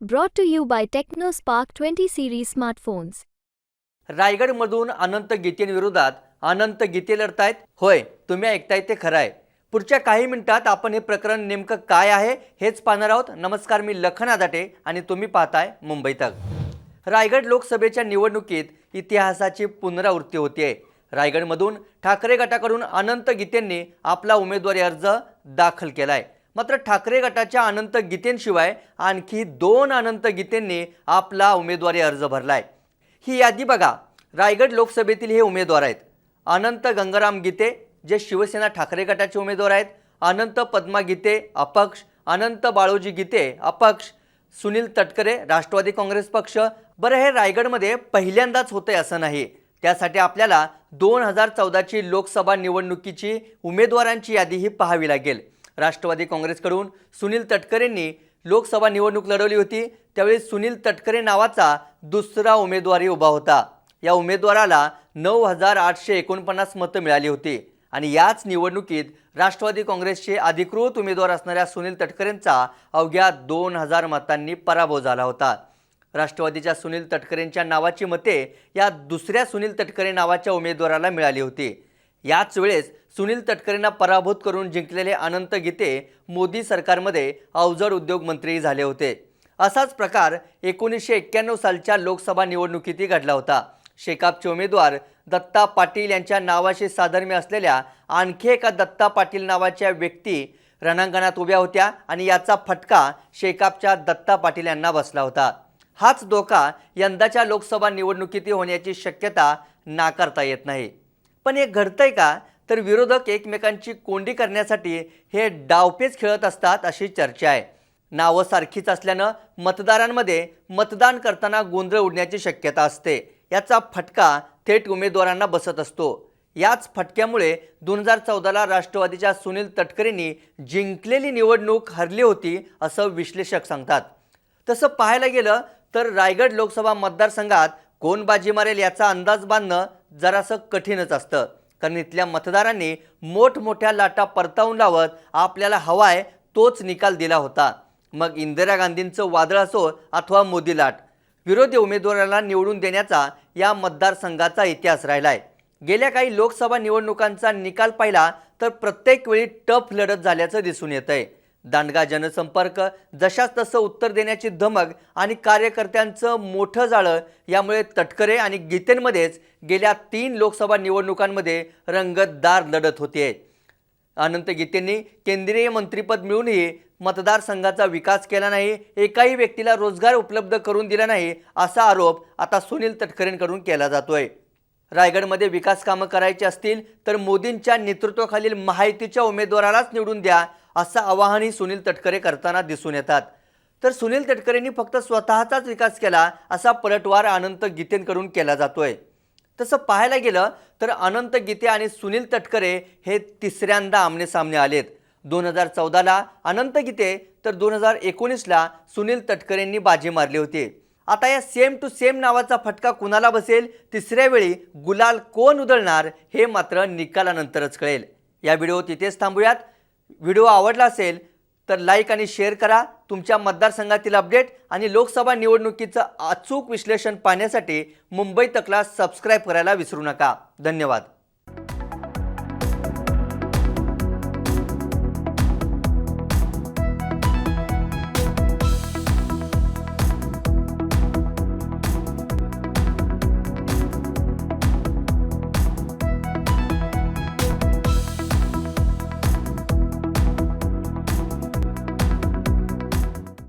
Brought to you by TechnoSpark 20 series smartphones. रायगडमधून अनंत गीतेंविरोधात अनंत गीते लढतायत. होय तुम्ही ऐकताय ते खरं आहे पुढच्या काही मिनिटात आपण हे प्रकरण नेमकं काय आहे हेच पाहणार आहोत. नमस्कार मी लखन आदाटे आणि तुम्ही पाहताय मुंबई तक. रायगड लोकसभेच्या निवडणुकीत इतिहासाची पुनरावृत्ती होतीये. रायगडमधून ठाकरे गटाकडून अनंत गीतेंनी आपला उमेदवारी अर्ज दाखल केला आहे मात्र ठाकरे गटाच्या अनंत गीतेंशिवाय आणखी दोन अनंत गीतेंनी आपला उमेदवारी अर्ज भरलाय. ही यादी बघा रायगड लोकसभेतील हे उमेदवार आहेत. अनंत गंगाराम गीते जे शिवसेना ठाकरे गटाचे उमेदवार आहेत. अनंत पद्मा गीते अपक्ष. अनंत बाळोजी गीते अपक्ष. सुनील तटकरे राष्ट्रवादी काँग्रेस पक्ष. बरं हे रायगडमध्ये पहिल्यांदाच होतंय असं नाही. त्यासाठी आपल्याला दोन हजार चौदाची लोकसभा निवडणुकीची उमेदवारांची यादी ही पाहावी लागेल. राष्ट्रवादी काँग्रेसकडून सुनील तटकरेंनी लोकसभा निवडणूक लढवली होती. त्यावेळी सुनील तटकरे नावाचा दुसरा उमेदवारी उभा होता. या उमेदवाराला नऊ हजार आठशे एकोणपन्नास मतं मिळाली होती. आणि याच निवडणुकीत राष्ट्रवादी काँग्रेसचे अधिकृत उमेदवार असणाऱ्या सुनील तटकरेंचा अवघ्या दोन हजार मतांनी पराभव झाला होता. राष्ट्रवादीच्या सुनील तटकरेंच्या नावाची मते या दुसऱ्या सुनील तटकरे नावाच्या उमेदवाराला मिळाली होती. याच वेळेस सुनील तटकरेंना पराभूत करून जिंकलेले अनंत गीते मोदी सरकारमध्ये अवजड उद्योग मंत्री झाले होते. असाच प्रकार एकोणीसशे एक्क्याण्णव सालच्या लोकसभा निवडणुकीतही घडला होता. शेकापचे उमेदवार दत्ता पाटील यांच्या नावाशी साधर्म्य असलेल्या आणखी एका दत्ता पाटील नावाच्या व्यक्ती रणांगणात उभ्या होत्या आणि याचा फटका शेकापच्या दत्ता पाटील यांना बसला होता. हाच धोका यंदाच्या लोकसभा निवडणुकीतही होण्याची शक्यता नाकारता येत नाही. पण हे घडतंय का? तर विरोधक एकमेकांची कोंडी करण्यासाठी हे डावपेच खेळत असतात अशी चर्चा आहे. नावं सारखीच असल्यानं मतदारांमध्ये मतदान करताना गोंधळ उडण्याची शक्यता असते. याचा फटका थेट उमेदवारांना बसत असतो. याच फटक्यामुळे दोन हजार चौदाला राष्ट्रवादीच्या सुनील तटकरेंनी जिंकलेली निवडणूक हरली होती असं विश्लेषक सांगतात. तसं पाहायला गेलं तर रायगड लोकसभा मतदारसंघात कोण बाजी मारेल याचा अंदाज बांधणं जरासं कठीणच असतं. कारण इथल्या मतदारांनी मोठमोठ्या लाटा परतावून लावत आपल्याला हवाय तोच निकाल दिला होता. मग इंदिरा गांधींचं वादळ असो अथवा मोदी लाट विरोधी उमेदवाराला निवडून देण्याचा या मतदारसंघाचा इतिहास राहिलाय. गेल्या काही लोकसभा निवडणुकांचा निकाल पाहिला तर प्रत्येक वेळी टफ लढत झाल्याचं दिसून येतंय. दांडगा जनसंपर्क जशाच तसं उत्तर देण्याची धमक आणि कार्यकर्त्यांचं मोठं जाळं यामुळे तटकरे आणि गीतेंमध्येच गेल्या तीन लोकसभा निवडणुकांमध्ये रंगतदार लढत होते. अनंत गीतेंनी केंद्रीय मंत्रीपद मिळूनही मतदारसंघाचा विकास केला नाही एकाही व्यक्तीला रोजगार उपलब्ध करून दिला नाही असा आरोप आता सुनील तटकरेंकडून केला जातोय. रायगडमध्ये विकास कामं करायची असतील तर मोदींच्या नेतृत्वाखालील महायुतीच्या उमेदवारालाच निवडून द्या असं आवाहनही सुनील तटकरे करताना दिसून येतात. तर सुनील तटकरेंनी फक्त स्वतःचाच विकास केला असा पलटवार अनंत गीतेंकडून केला जातोय. तसं पाहायला गेलं तर अनंत गीते आणि सुनील तटकरे हे तिसऱ्यांदा आमनेसामने आलेत. दोन हजार चौदाला अनंत गीते तर दोन हजार एकोणीसला सुनील तटकरेंनी बाजी मारली होती. आता या सेम टू सेम नावाचा फटका कुणाला बसेल? तिसऱ्या वेळी गुलाल कोण उधळणार हे मात्र निकालानंतरच कळेल. या व्हिडिओ तिथेच थांबूयात. व्हिडिओ आवडला असेल तर लाईक आणि शेअर करा. तुमच्या मतदारसंघातील अपडेट आणि लोकसभा निवडणुकीचं अचूक विश्लेषण पाहण्यासाठी मुंबई तकला सबस्क्राईब करायला विसरू नका. धन्यवाद.